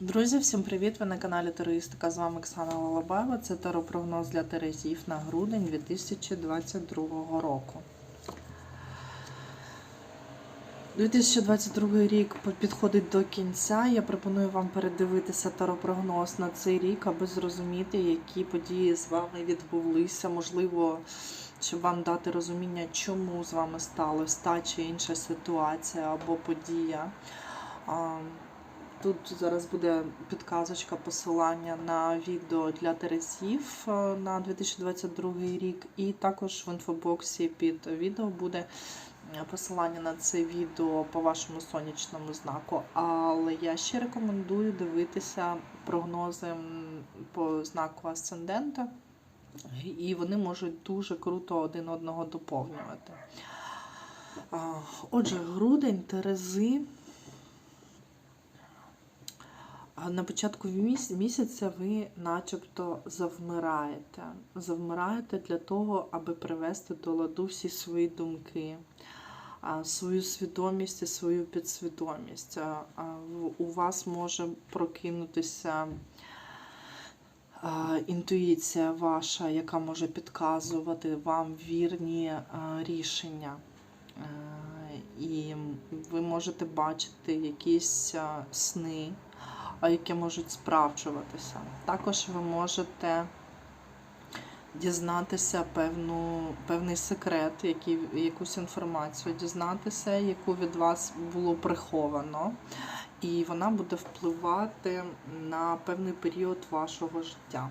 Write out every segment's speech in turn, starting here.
Друзі, всім привіт! Ви на каналі Тероїстика. З вами Оксана Лалабаєва. Це теропрогноз для Терезів на грудень 2022 року. 2022 рік підходить до кінця. Я пропоную вам передивитися теропрогноз на цей рік, аби зрозуміти, які події з вами відбулися. Можливо, щоб вам дати розуміння, чому з вами сталося та чи інша ситуація або подія. Тут зараз буде підказочка посилання на відео для Терезів е, на 2022 рік, і також в інфобоксі під відео буде е, посилання на це відео по вашому сонячному знаку. Але я ще рекомендую дивитися прогнози по знаку асцендента, і вони можуть дуже круто один одного доповнювати. Отже, грудень Терези. На початку місяця ви начебто завмираєте. Завмираєте для того, аби привести до ладу всі свої думки, свою свідомість і свою підсвідомість. У вас може прокинутися інтуїція ваша, яка може підказувати вам вірні рішення. І ви можете бачити якісь сни які можуть справджуватися. Також ви можете дізнатися певну, певний секрет, який, якусь інформацію, дізнатися, яку від вас було приховано, і вона буде впливати на певний період вашого життя.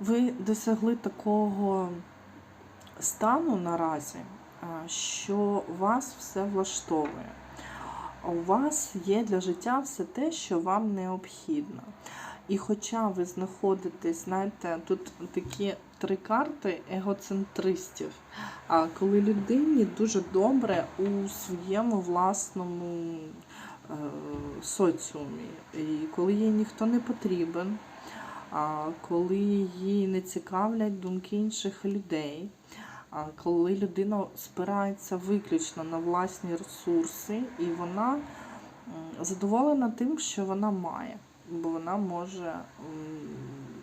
Ви досягли такого стану наразі, що вас все влаштовує. У вас є для життя все те, що вам необхідно. І хоча ви знаходитесь, знаєте, тут такі три карти егоцентристів, коли людині дуже добре у своєму власному е, соціумі, і коли їй ніхто не потрібен, коли її не цікавлять думки інших людей, коли людина спирається виключно на власні ресурси, і вона задоволена тим, що вона має, бо вона може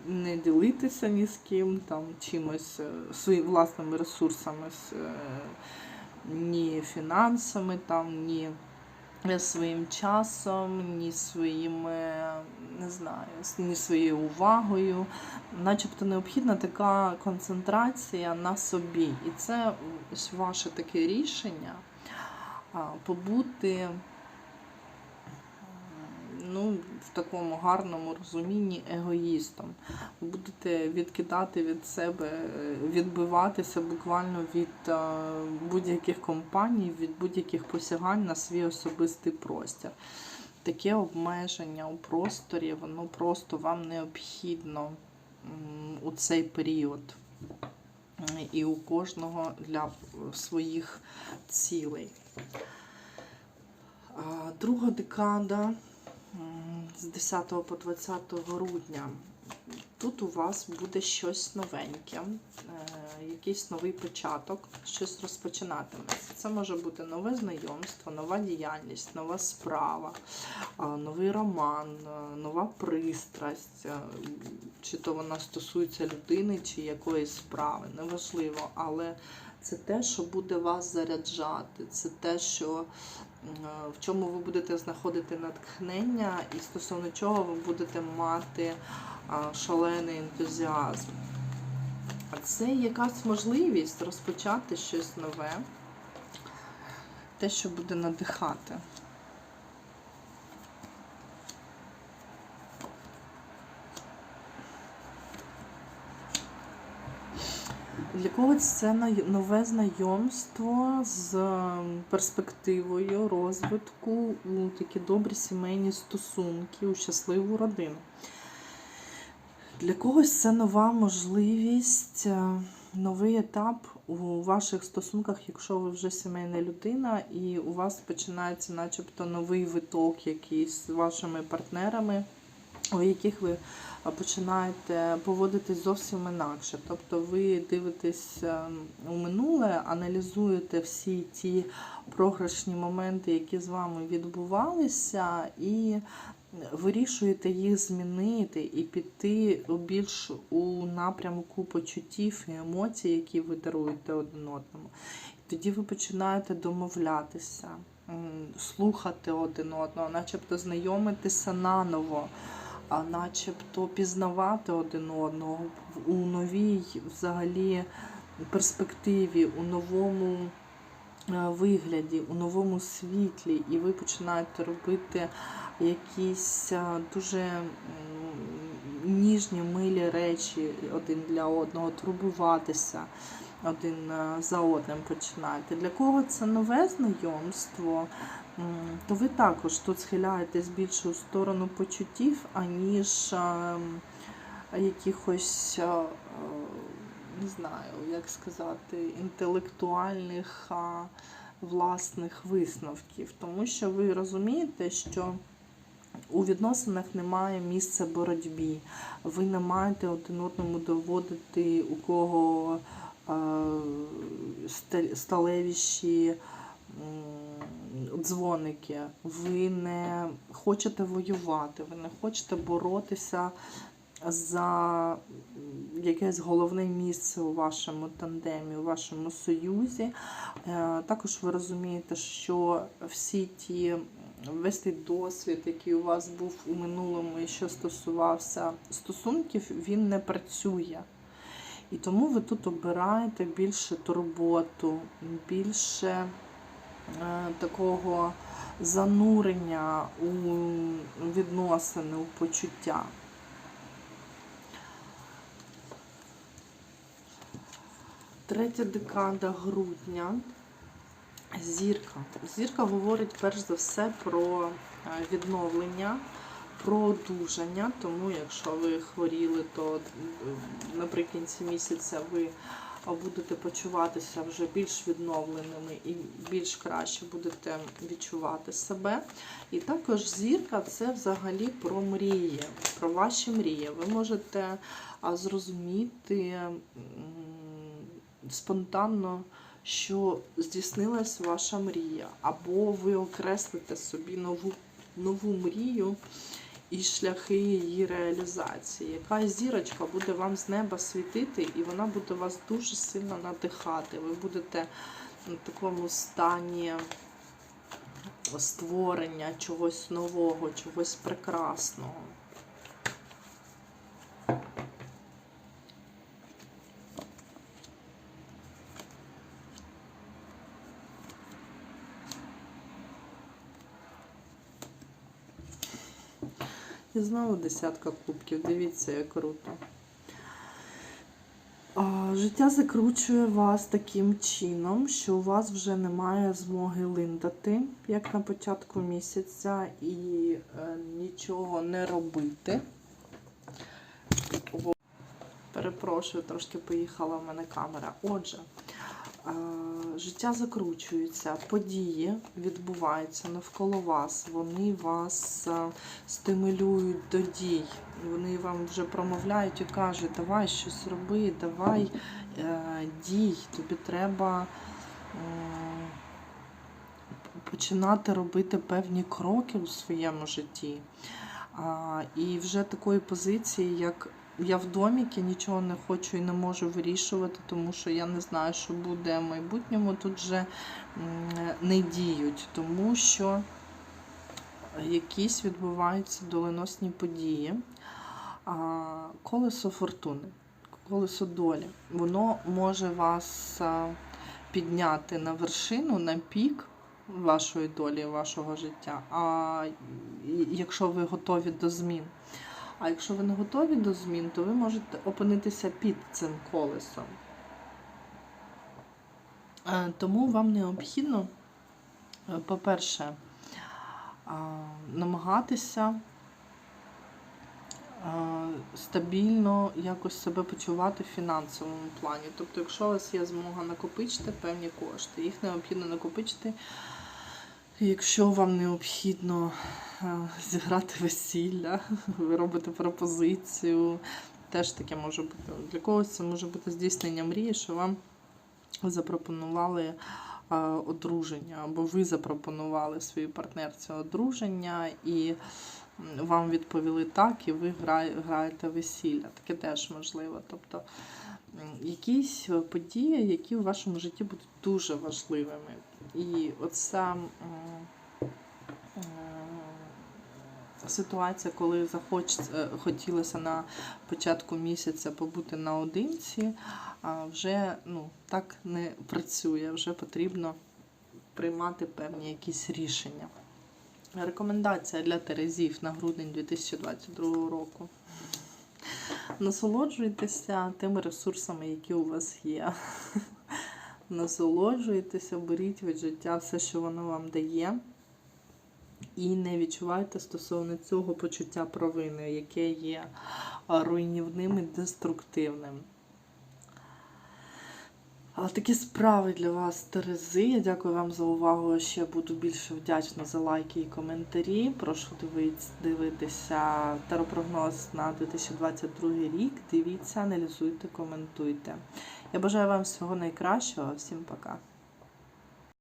не ділитися ні з ким, там чимось е, своїми власними ресурсами, е, ні фінансами, там, ні своїм часом, ні своїми, не знаю, ні своєю увагою. Начебто необхідна така концентрація на собі. І це ось ваше таке рішення побути м, ну, в такому гарному розумінні егоїстом. Будете відкидати від себе, відбиватися буквально від е, будь-яких компаній, від будь-яких посягань на свій особистий простір. Таке обмеження у просторі, воно просто вам необхідно у цей період. І у кожного для своїх цілей. Друга декада з 10 по 20 грудня. Тут у вас буде щось новеньке, е, якийсь новий початок, щось розпочинатиметься. Це може бути нове знайомство, нова діяльність, нова справа, новий роман, е, нова пристрасть, е, чи то вона стосується людини, чи якоїсь справи, неважливо, але це те, що буде вас заряджати, це те, що в чому ви будете знаходити натхнення, і стосовно чого ви будете мати шалений ентузіазм. Це якась можливість розпочати щось нове, те, що буде надихати. Для когось це нове знайомство з ем, перспективою розвитку у такі добрі сімейні стосунки, у щасливу родину. Для когось це нова можливість, е, новий етап у ваших стосунках, якщо ви вже сімейна людина, і у вас починається начебто новий виток якийсь з вашими партнерами. У яких ви починаєте поводитись зовсім інакше. Тобто ви дивитесь е, у минуле, аналізуєте всі ті програшні моменти, які з вами відбувалися, і вирішуєте їх змінити і піти більш у напрямку почуттів і емоцій, які ви даруєте один одному. Тоді ви починаєте домовлятися, слухати один одного, начебто знайомитися наново, а начебто пізнавати один одного у новій взагалі перспективі, у новому е, вигляді, у новому світлі, і ви починаєте робити якісь е, дуже ніжні, милі речі один для одного, турбуватися один е, за одним починаєте. Для кого це нове знайомство, то ви також тут схиляєтесь більше у сторону почуттів, аніж ем, якихось, е, е, не знаю, як сказати, інтелектуальних власних висновків. Тому що ви розумієте, що у відносинах немає місця боротьбі. Ви не маєте один одному доводити, у кого е, сталевіші дзвоники. Ви не хочете воювати, ви не хочете боротися за якесь головне місце у вашому тандемі, у вашому союзі. Е, Також ви розумієте, що всі ті весь той досвід, який у вас був у минулому і що стосувався стосунків, він не працює. І тому ви тут обираєте більше турботу, більше такого занурення у відносини, у почуття. Третя декада грудня. Зірка. Зірка говорить перш за все про е, відновлення, про одужання. Тому, якщо ви хворіли, то е, наприкінці місяця ви будете почуватися вже більш відновленими і більш краще будете відчувати себе. І також зірка це взагалі про мрії, про ваші мрії. Ви можете зрозуміти спонтанно що здійснилась ваша мрія, або ви окреслите собі нову, нову мрію і шляхи її реалізації. Якась зірочка буде вам з неба світити, і вона буде вас дуже сильно надихати. Ви будете в такому стані створення чогось нового, чогось прекрасного. І знову десятка кубків. Дивіться, як круто. Життя закручує вас таким чином, що у вас вже немає змоги линдати, як на початку місяця, і е, нічого не робити. Перепрошую, трошки поїхала в мене камера. Отже, е, життя закручується, події відбуваються навколо вас, вони вас е, стимулюють до дій. Вони вам вже промовляють і кажуть, давай щось роби, давай е, дій, тобі треба м, починати робити певні кроки у своєму житті. І вже такої позиції, як я в доміки нічого не хочу і не можу вирішувати, тому що я не знаю, що буде в майбутньому. Тут вже не діють, тому що якісь відбуваються доленосні події. Колесо фортуни, колесо долі, воно може вас підняти на вершину, на пік вашої долі, вашого життя. А якщо ви готові до змін. А якщо ви не готові до змін, то ви можете опинитися під цим колесом. Е, Тому вам необхідно, е, по-перше, намагатися стабільно якось себе почувати в фінансовому плані. Тобто, якщо у вас є змога накопичити певні кошти, їх необхідно накопичити Якщо вам необхідно е, зіграти весілля, ви робите пропозицію, теж таке може бути. Для когось це може бути здійснення мрії, що вам запропонували е, одруження, або ви запропонували своїй партнерці одруження, і вам відповіли так, і ви граєте весілля. Таке теж можливо. Тобто якісь е, події, які в вашому житті будуть дуже важливими. І оця м, м, ситуація, коли е, хотілося на початку місяця побути наодинці, вже ну, так не працює, вже потрібно приймати певні якісь рішення. Рекомендація для Терезів на грудень 2022 року. Насолоджуйтеся тими ресурсами, які у вас є. Насолоджуйтеся, беріть від життя все, що воно вам дає. І не відчувайте стосовно цього почуття провини, яке є руйнівним і деструктивним. Такі справи для вас, Терези. Я дякую вам за увагу. Ще буду більше вдячна за лайки і коментарі. Прошу дивитися теропрогноз на 2022 рік. Дивіться, аналізуйте, коментуйте. Я бажаю вам всього найкращого. Всім пока.